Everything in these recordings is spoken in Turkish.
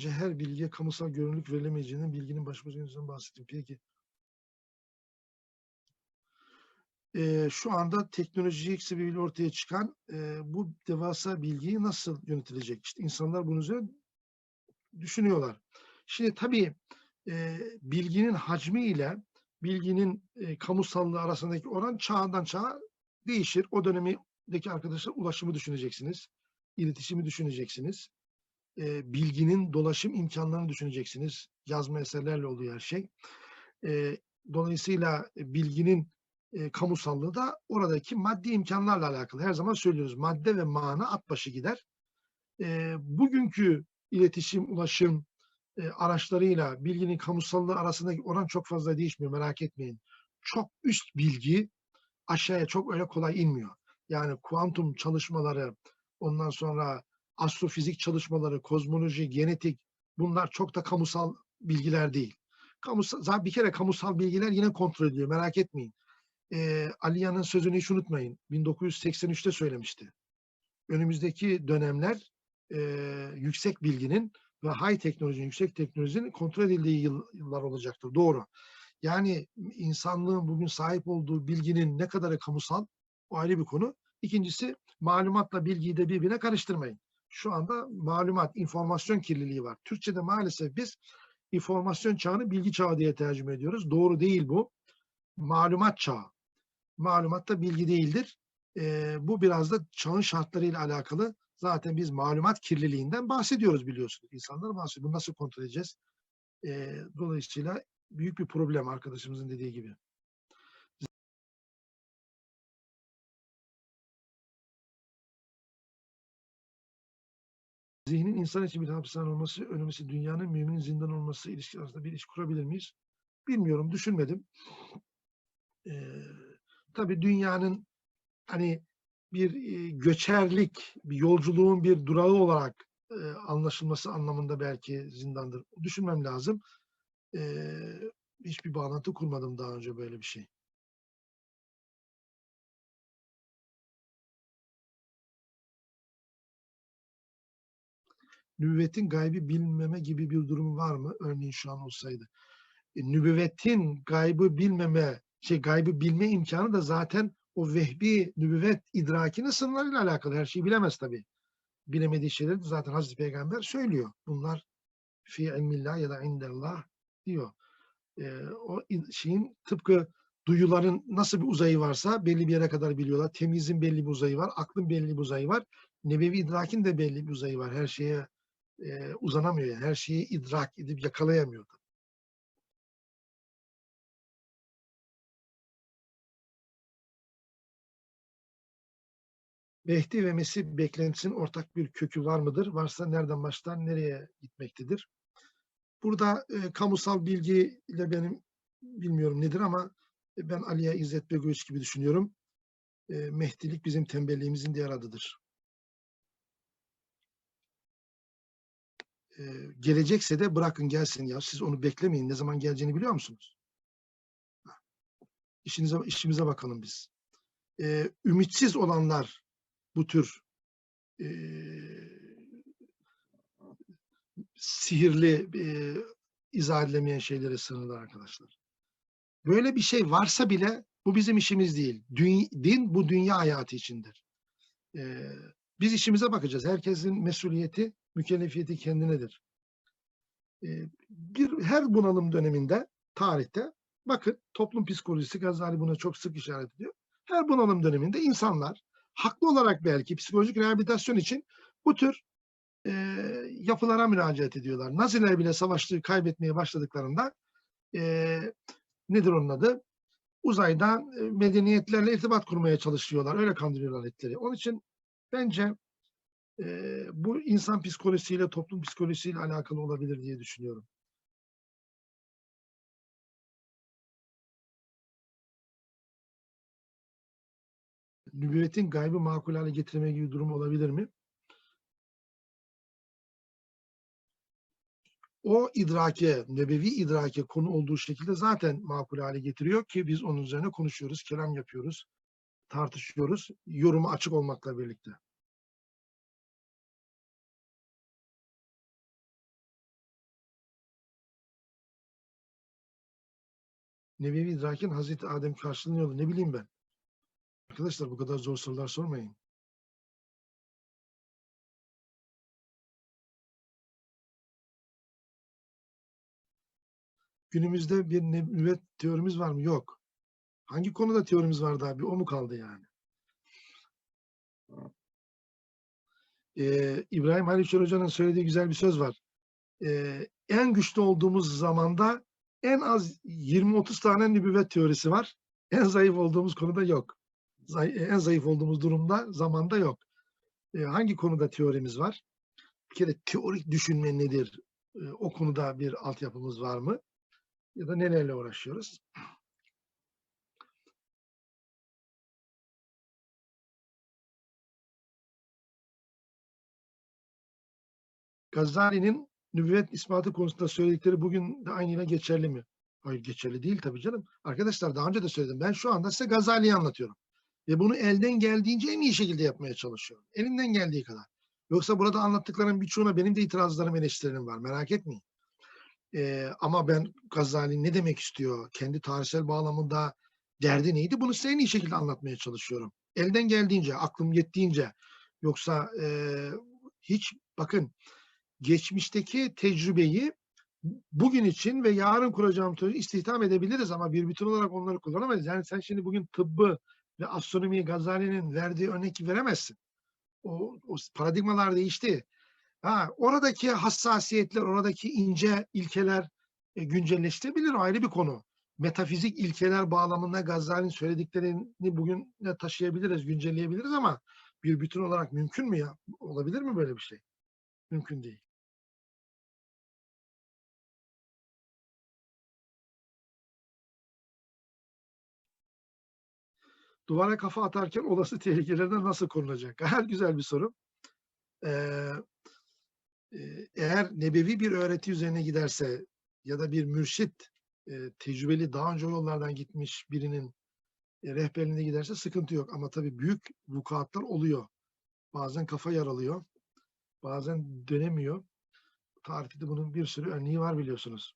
Bence her bilgiye kamusal görünürlük verilemeyeceğinden bilginin başımıza yüzünden bahsettim. Peki. Ee, şu anda teknolojik sebebiyle ortaya çıkan e, bu devasa bilgiyi nasıl yönetilecek? İşte insanlar bunun üzerine düşünüyorlar. Şimdi tabii e, bilginin hacmi ile bilginin e, kamusallığı arasındaki oran çağdan çağa değişir. O dönemdeki arkadaşlar ulaşımı düşüneceksiniz, iletişimi düşüneceksiniz, e, bilginin dolaşım imkanlarını düşüneceksiniz. Yazma eserlerle oluyor her şey. E, dolayısıyla bilginin e, kamusallığı da oradaki maddi imkanlarla alakalı. Her zaman söylüyoruz madde ve mana at başı gider. E, bugünkü iletişim, ulaşım e, araçlarıyla bilginin kamusallığı arasındaki oran çok fazla değişmiyor merak etmeyin. Çok üst bilgi aşağıya çok öyle kolay inmiyor. Yani kuantum çalışmaları, ondan sonra astrofizik çalışmaları, kozmoloji, genetik bunlar çok da kamusal bilgiler değil. Kamusal, bir kere kamusal bilgiler yine kontrol ediliyor merak etmeyin. Ee, Aliya'nın sözünü hiç unutmayın. 1983'te söylemişti. Önümüzdeki dönemler e, yüksek bilginin ve high teknolojinin, yüksek teknolojinin kontrol edildiği yıl- yıllar olacaktır. Doğru. Yani insanlığın bugün sahip olduğu bilginin ne kadarı kamusal o ayrı bir konu. İkincisi malumatla bilgiyi de birbirine karıştırmayın. Şu anda malumat, informasyon kirliliği var. Türkçe'de maalesef biz informasyon çağını bilgi çağı diye tercüme ediyoruz. Doğru değil bu. Malumat çağı. Malumat da bilgi değildir. Ee, bu biraz da çağın şartlarıyla alakalı. Zaten biz malumat kirliliğinden bahsediyoruz biliyorsunuz. İnsanlar bahsediyor. Bunu nasıl kontrol edeceğiz? Ee, dolayısıyla büyük bir problem arkadaşımızın dediği gibi. Zihnin insan için bir hapishane olması, önlemesi dünyanın müminin zindan olması ilişki arasında bir iş kurabilir miyiz? Bilmiyorum, düşünmedim. Ee, tabii dünyanın hani bir e, göçerlik, bir yolculuğun bir durağı olarak e, anlaşılması anlamında belki zindandır. Düşünmem lazım. Ee, hiçbir bağlantı kurmadım daha önce böyle bir şey. Nübüvvetin gaybi bilmeme gibi bir durumu var mı? Örneğin şu an olsaydı. E, nübüvvetin gaybı bilmeme, şey gaybı bilme imkanı da zaten o vehbi nübüvvet idrakinin sınırlarıyla alakalı. Her şeyi bilemez tabii. Bilemediği şeyleri zaten Hazreti Peygamber söylüyor. Bunlar fi ilmillah ya da indellah diyor. E, o in- şeyin tıpkı duyuların nasıl bir uzayı varsa belli bir yere kadar biliyorlar. Temizin belli bir uzayı var, aklın belli bir uzayı var. Nebevi idrakin de belli bir uzayı var. Her şeye e, uzanamıyor. Yani. Her şeyi idrak edip yakalayamıyor. Mehdi ve Mesih beklentisinin ortak bir kökü var mıdır? Varsa nereden başlar, nereye gitmektedir? Burada e, kamusal bilgiyle benim bilmiyorum nedir ama ben Aliye İzzet Begoviç gibi düşünüyorum. E, Mehdilik bizim tembelliğimizin diğer adıdır. E, gelecekse de bırakın gelsin ya. Siz onu beklemeyin. Ne zaman geleceğini biliyor musunuz? İşinize, işimize bakalım biz. E, ümitsiz olanlar bu tür e, sihirli e, izah edilemeyen şeylere sığınırlar arkadaşlar. Böyle bir şey varsa bile bu bizim işimiz değil. Dün- din bu dünya hayatı içindir. E, biz işimize bakacağız. Herkesin mesuliyeti, mükellefiyeti kendinedir. E, bir her bunalım döneminde tarihte bakın toplum psikolojisi Gazali buna çok sık işaret ediyor. Her bunalım döneminde insanlar haklı olarak belki psikolojik rehabilitasyon için bu tür e, yapılara müracaat ediyorlar. Naziler bile savaştığı kaybetmeye başladıklarında e, nedir onun adı? Uzaydan e, medeniyetlerle irtibat kurmaya çalışıyorlar. Öyle kandırıyorlar etleri. Onun için bence e, bu insan psikolojisiyle, toplum psikolojisiyle alakalı olabilir diye düşünüyorum. Nübüvvetin gaybı makul hale getirme gibi durum olabilir mi? o idrake, nebevi idrake konu olduğu şekilde zaten makul hale getiriyor ki biz onun üzerine konuşuyoruz, kelam yapıyoruz, tartışıyoruz. Yoruma açık olmakla birlikte. Nebevi İdrak'in Hazreti Adem karşılanıyordu. Ne bileyim ben. Arkadaşlar bu kadar zor sorular sormayın. Günümüzde bir nübüvvet teorimiz var mı? Yok. Hangi konuda teorimiz vardı abi? O mu kaldı yani? Ee, İbrahim Halil Çor Hoca'nın söylediği güzel bir söz var. Ee, en güçlü olduğumuz zamanda en az 20-30 tane nübüvvet teorisi var. En zayıf olduğumuz konuda yok. Zay- en zayıf olduğumuz durumda, zamanda yok. Ee, hangi konuda teorimiz var? Bir kere teorik düşünme nedir? Ee, o konuda bir altyapımız var mı? Ya da nelerle uğraşıyoruz? Gazali'nin nübüvvet ispatı konusunda söyledikleri bugün de aynıyla geçerli mi? Hayır geçerli değil tabii canım. Arkadaşlar daha önce de söyledim. Ben şu anda size Gazali'yi anlatıyorum. Ve bunu elden geldiğince en iyi şekilde yapmaya çalışıyorum. Elimden geldiği kadar. Yoksa burada anlattıklarım birçoğuna benim de itirazlarım, eleştirilerim var. Merak etmeyin. Ee, ama ben Gazali ne demek istiyor? Kendi tarihsel bağlamında derdi neydi? Bunu size en iyi şekilde anlatmaya çalışıyorum. Elden geldiğince, aklım yettiğince. Yoksa e, hiç bakın geçmişteki tecrübeyi bugün için ve yarın kuracağım teori istihdam edebiliriz ama bir bütün olarak onları kullanamayız. Yani sen şimdi bugün tıbbı ve astronomiyi Gazali'nin verdiği örnek veremezsin. O, o paradigmalar değişti. Ha, oradaki hassasiyetler, oradaki ince ilkeler e, güncelleştirebilir. Ayrı bir konu. Metafizik ilkeler bağlamında Gazali'nin söylediklerini bugün taşıyabiliriz, güncelleyebiliriz ama bir bütün olarak mümkün mü ya? Olabilir mi böyle bir şey? Mümkün değil. Duvara kafa atarken olası tehlikelerden nasıl korunacak? Gayet güzel bir soru. Ee, e, eğer nebevi bir öğreti üzerine giderse ya da bir mürşit e, tecrübeli daha önce yollardan gitmiş birinin e, rehberliğinde giderse sıkıntı yok. Ama tabii büyük vukuatlar oluyor. Bazen kafa yaralıyor. Bazen dönemiyor. Tarihte bunun bir sürü örneği var biliyorsunuz.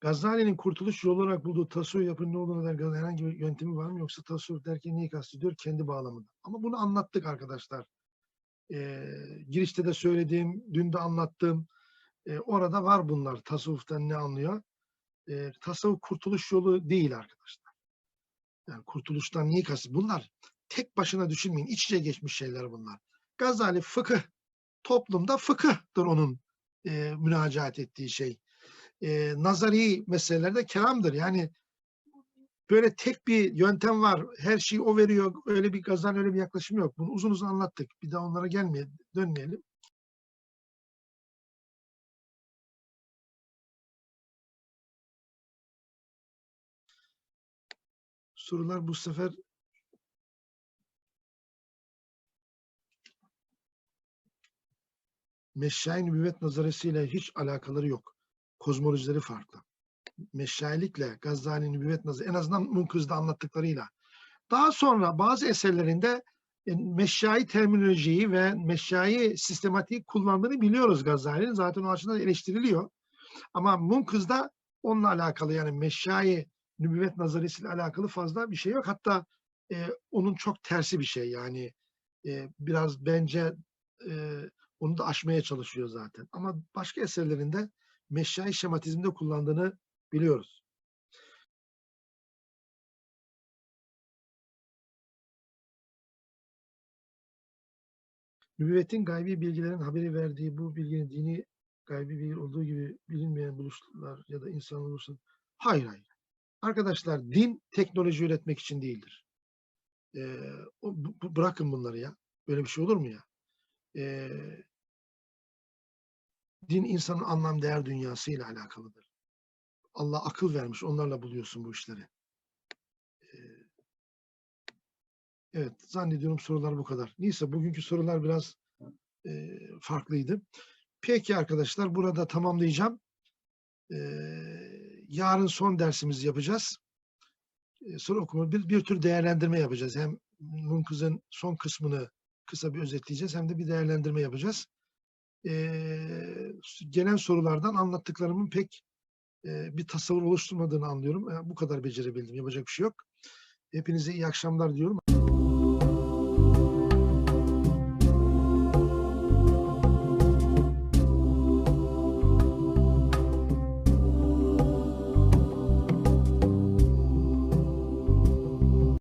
Gazali'nin kurtuluş yolu olarak bulduğu tasavvuf yapının ne olduğuna dair herhangi bir yöntemi var mı? Yoksa tasavvuf derken neyi kastediyor? Kendi bağlamında. Ama bunu anlattık arkadaşlar. Ee, girişte de söylediğim, dün de anlattığım e, orada var bunlar. Tasavvuftan ne anlıyor? E, tasavvuf kurtuluş yolu değil arkadaşlar. Yani kurtuluştan neyi kastediyor? Bunlar tek başına düşünmeyin. İç içe geçmiş şeyler bunlar. Gazali fıkıh, toplumda fıkıhtır onun e, müracaat ettiği şey e, nazari meselelerde kelamdır. Yani böyle tek bir yöntem var. Her şeyi o veriyor. Öyle bir gazan öyle bir yaklaşım yok. Bunu uzun uzun anlattık. Bir daha onlara gelmeyelim, dönmeyelim. Sorular bu sefer Meşşai nübüvvet nazaresiyle hiç alakaları yok. Kozmolojileri farklı. Meşşailikle Gazali nübüvvet nazarı en azından Munkız'da anlattıklarıyla. Daha sonra bazı eserlerinde e, meşşai terminolojiyi ve meşşai sistematiği kullandığını biliyoruz Gazali'nin. Zaten o açıdan eleştiriliyor. Ama Munkız'da onunla alakalı yani meşşai nübüvvet nazaresiyle alakalı fazla bir şey yok. Hatta e, onun çok tersi bir şey yani e, biraz bence e, onu da aşmaya çalışıyor zaten. Ama başka eserlerinde meşyai şematizmde kullandığını biliyoruz. Nübüvvetin gaybi bilgilerin haberi verdiği bu bilginin dini gaybi bir olduğu gibi bilinmeyen buluşlar ya da insan olursun. Hayır hayır. Arkadaşlar din teknoloji üretmek için değildir. Ee, bırakın bunları ya. Böyle bir şey olur mu ya? Ee, din insanın anlam değer dünyasıyla alakalıdır. Allah akıl vermiş. Onlarla buluyorsun bu işleri. Ee, evet. Zannediyorum sorular bu kadar. Neyse bugünkü sorular biraz e, farklıydı. Peki arkadaşlar burada tamamlayacağım. Ee, yarın son dersimizi yapacağız. Ee, soru okuma bir, bir tür değerlendirme yapacağız. Hem Munkız'ın son kısmını kısa bir özetleyeceğiz hem de bir değerlendirme yapacağız. Ee, gelen sorulardan anlattıklarımın pek e, bir tasavvur oluşturmadığını anlıyorum. E, bu kadar becerebildim. Yapacak bir şey yok. Hepinize iyi akşamlar diyorum.